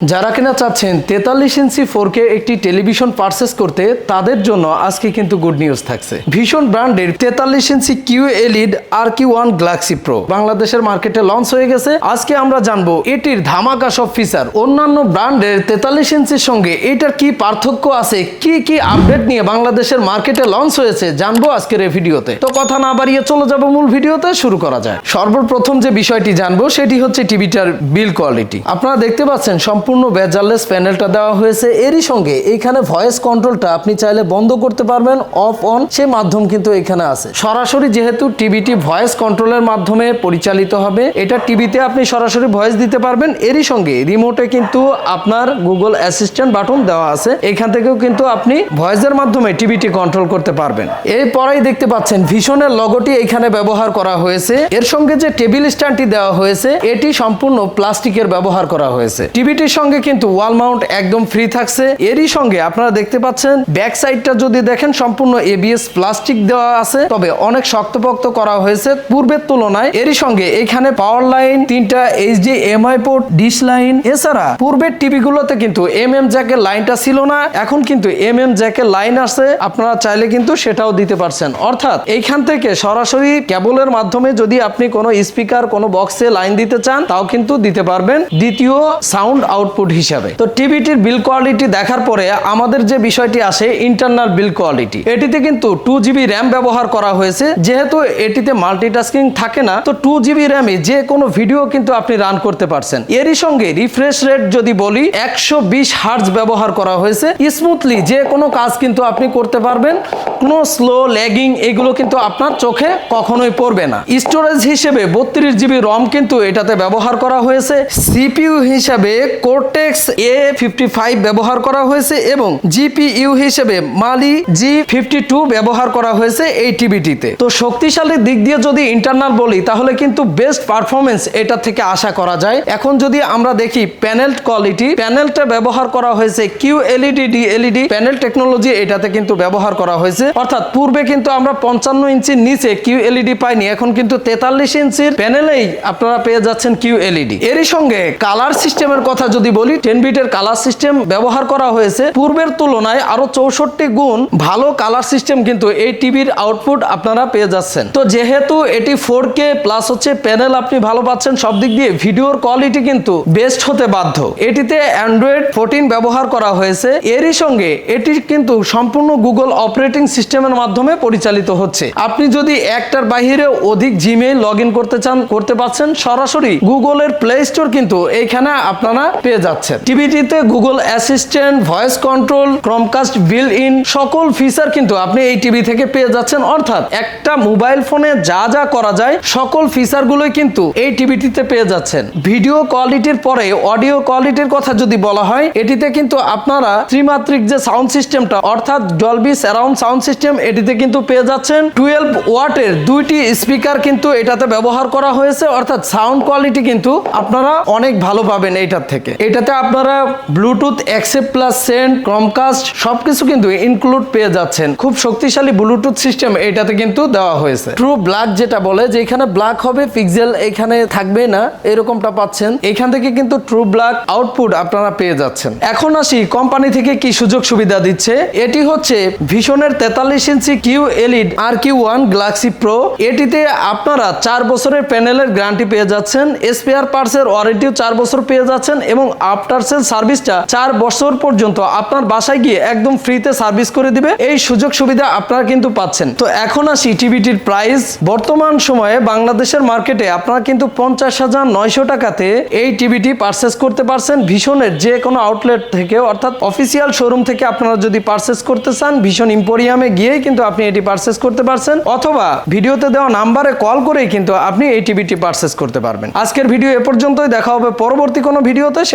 যারা কিনা চাচ্ছেন তেতাল্লিশ ইঞ্চি ফোর কে একটি টেলিভিশন পারচেস করতে, তাদের জন্য আজকে কিন্তু গুড নিউজ থাকছে। ভীষণ ব্র্যান্ডের তেতাল্লিশ ইঞ্চি কিউ এলিড আর কি ওয়ান গ্লাক্সি প্রো বাংলাদেশের মার্কেটে লঞ্চ হয়ে গেছে। আজকে আমরা জানব এটির ধামাকা সব ফিচার অন্যান্য ব্র্যান্ডের তেতাল্লিশ ইঞ্চির সঙ্গে এটার কি পার্থক্য আছে, কি কি আপডেট নিয়ে বাংলাদেশের মার্কেটে লঞ্চ হয়েছে জানব আজকের এই ভিডিওতে। তো কথা না বাড়িয়ে চলে যাব মূল ভিডিওতে, শুরু করা যায় সর্বপ্রথম যে বিষয়টি জানব, সেটি হচ্ছে টিভিটার বিল কোয়ালিটি আপনারা দেখতে পাচ্ছেন সম্পূর্ণ বেজারলেস প্যানেলটা দেওয়া হয়েছে। এরই সঙ্গে এইখানে ভয়েস কন্ট্রোলটা আপনি চাইলে বন্ধ করতে পারবেন অফ অন সে মাধ্যম কিন্তু এখানে আছে। সরাসরি যেহেতু টিভিটি ভয়েস কন্ট্রোলের মাধ্যমে পরিচালিত হবে, এটা টিভিতে আপনি সরাসরি ভয়েস দিতে পারবেন। এরই সঙ্গে রিমোটে কিন্তু আপনার গুগল অ্যাসিস্ট্যান্ট বাটন দেওয়া আছে। এখান থেকেও কিন্তু আপনি ভয়েসের মাধ্যমে টিভিটি কন্ট্রোল করতে পারবেন। এরপরেই দেখতে পাচ্ছেন ভীষণের লগোটি এখানে ব্যবহার করা হয়েছে। এর সঙ্গে যে টেবিল স্ট্যান্ডটি দেওয়া হয়েছে, এটি সম্পূর্ণ প্লাস্টিকের ব্যবহার করা হয়েছে। টিভিটির সঙ্গে কিন্তু ওয়াল মাউন্ট একদম ফ্রি থাকছে। এরই সঙ্গে আপনারা দেখতে পাচ্ছেন ব্যাক সাইডটা যদি দেখেন, সম্পূর্ণ এবিএস প্লাস্টিক দেওয়া আছে, তবে অনেক শক্তপোক্ত করা হয়েছে পূর্বের তুলনায়। এরই সঙ্গে এখানে পাওয়ার লাইন তিনটা HDMI port dish line এছাড়া পূর্বের টিভি গুলোতে কিন্তু এম এম জ্যাকের লাইনটা ছিল না, এখন কিন্তু এম এম জ্যাকের লাইন আছে, আপনারা চাইলে কিন্তু সেটাও দিতে পারছেন। অর্থাৎ এইখান থেকে সরাসরি কেবলের মাধ্যমে যদি আপনি কোনো স্পিকার কোনো বক্সে লাইন দিতে চান, তাও কিন্তু দিতে পারবেন। দ্বিতীয় সাউন্ড আউটপুট হিসাবে। তো টিভিটির বিল কোয়ালিটি দেখার পরে আমাদের যে বিষয়টি আসে ইন্টারনাল বিল কোয়ালিটি এটিতে কিন্তু টু জিবি র্যাম ব্যবহার করা হয়েছে। যেহেতু এটিতে মাল্টিটাস্কিং থাকে না, তো টু জিবি র্যামে যে কোনো ভিডিও কিন্তু আপনি রান করতে পারছেন। এরই সঙ্গে রিফ্রেশ রেট যদি বলি, একশো বিশ হার্জ ব্যবহার করা হয়েছে। স্মুথলি যে কোনো কাজ কিন্তু আপনি করতে পারবেন। কোনো স্লো ল্যাগিং এগুলো কিন্তু আপনার চোখে কখনোই পড়বে না। স্টোরেজ হিসেবে বত্রিশ জিবি রম কিন্তু এটাতে ব্যবহার করা হয়েছে। সিপিইউ হিসাবে কোরটেক্স এ ফিফটি ফাইভ ব্যবহার করা হয়েছে এবং জিপিইউ হিসেবে মালি জি ফিফটি টু ব্যবহার করা হয়েছে এই টিভিটিতে তো। শক্তিশালী দিক দিয়ে যদি ইন্টারনাল বলি, তাহলে কিন্তু বেস্ট পারফরমেন্স এটা থেকে আশা করা যায়। এখন যদি আমরা দেখি প্যানেল কোয়ালিটি প্যানেলটা ব্যবহার করা হয়েছে Q LED D LED panel technology এটাতে কিন্তু ব্যবহার করা হয়েছে। অর্থাৎ পূর্বে কিন্তু আমরা পঞ্চান্ন ইঞ্চির নিচে কিউ এলইডি পাইনি, এখন কিন্তু তেতাল্লিশ ইঞ্চির প্যানেলেই আপনারা পেয়ে যাচ্ছেন কিউ এলইডি এরই সঙ্গে কালার সিস্টেমের কথা যদি বলি টেন বিটের কালার সিস্টেম ব্যবহার করা হয়েছে। পূর্বের তুলনায় আরও চৌষট্টি গুণ ভালো কালার সিস্টেম কিন্তু এই টিভির আউটপুট আপনারা পেয়ে যাচ্ছেন। তো যেহেতু এটি ফোর কে প্লাস হচ্ছে প্যানেল আপনি ভালো পাচ্ছেন, সব দিক দিয়ে ভিডিওর কোয়ালিটি কিন্তু বেস্ট হতে বাধ্য। এটিতে অ্যান্ড্রয়েড ফোরটিন ব্যবহার করা হয়েছে। এরই সঙ্গে এটি কিন্তু সম্পূর্ণ গুগল অপারেটিং সিস্টেমের মাধ্যমে পরিচালিত হচ্ছে। আপনি যদি একটার বাইরে অধিক জিমেইল লগ করতে চান, করতে পারছেন, সরাসরি গুগলের প্লে স্টোর কিন্তু এইখানে আপনারা পেয়ে যাচ্ছেন। টিভিটিতে Google assistant, voice control, Chromecast built in সকল ফিচার কিন্তু আপনি এই টিভি থেকে পেয়ে যাচ্ছেন। অর্থাৎ একটা মোবাইল ফোনে যা যা করা যায়, সকল ফিচারগুলোই কিন্তু এই টিভিটিতে পেয়ে যাচ্ছেন। ভিডিও কোয়ালিটির পরে অডিও কোয়ালিটির কথা যদি বলা হয়, এটিতে কিন্তু আপনারা ত্রিমাত্রিক যে সাউন্ড সিস্টেমটা, অর্থাৎ ডলবি সারাউন্ড সাউন্ড সিস্টেম, এটিতে কিন্তু পেয়ে যাচ্ছেন। টুয়েলভ ওয়াটের দুইটি স্পিকার কিন্তু এটাতে ব্যবহার করা হয়েছে। অর্থাৎ সাউন্ড কোয়ালিটি কিন্তু আপনারা অনেক ভালো পাবেন এইটার থেকে। এটাতে আপনারা Bluetooth accept plus send Chromecast সবকিছু কিন্তু ইনক্লুড পেয়ে যাচ্ছেন। খুব শক্তিশালী ব্লুটুথ সিস্টেম এটাতে কিন্তু দেওয়া হয়েছে। ট্রু ব্ল্যাক যেটা বলে, যে এখানে ব্ল্যাক হবে পিক্সেল এখানে থাকবে না, এরকমটা পাচ্ছেন। এখান থেকে কিন্তু ট্রু ব্ল্যাক আউটপুট আপনারা পেয়ে যাচ্ছেন। এখন আসি কোম্পানি থেকে কি সুযোগ সুবিধা দিচ্ছে? এটি হচ্ছে ভীষণের তেতাল্লিশ ইঞ্চি কিউ এলিড আর কিউ ওয়ান গ্লাক্সি প্রো এটিতে আপনারা চার বছরের প্যানেলের গ্যারান্টি পেয়ে যাচ্ছেন। স্পেয়ার পার্টসের ওয়ারেন্টিও চার বছর পেয়ে যাচ্ছেন এবং আফটার সেল সার্ভিসটা চার বছর পর্যন্ত আপনার বাসায় গিয়ে একদম ফ্রিতে সার্ভিস করে দিবে। এই সুযোগ সুবিধা আপনারা কিন্তু পাচ্ছেন। তো এখন আসি টিভিটির প্রাইস বর্তমান সময়ে বাংলাদেশের মার্কেটে আপনারা কিন্তু পঞ্চাশ হাজার নয়শো টাকাতে এই টিভিটি পারচেস করতে পারছেন। ভীষণের যে কোনো আউটলেট থেকে অর্থাৎ অফিসিয়াল শোরুম থেকে আপনারা যদি পারচেস করতে চান, ভীষণ ইম্পোরিয়ামে গিয়েই কিন্তু আপনি এটি পারচেস করতে পারছেন। অথবা ভিডিওতে দেওয়া নাম্বারে কল করেই কিন্তু আপনি এই টিভিটি পারচেস করতে পারবেন। আজকের ভিডিও এ পর্যন্তই। দেখা হবে পরবর্তী কোনো ভিডিওতে।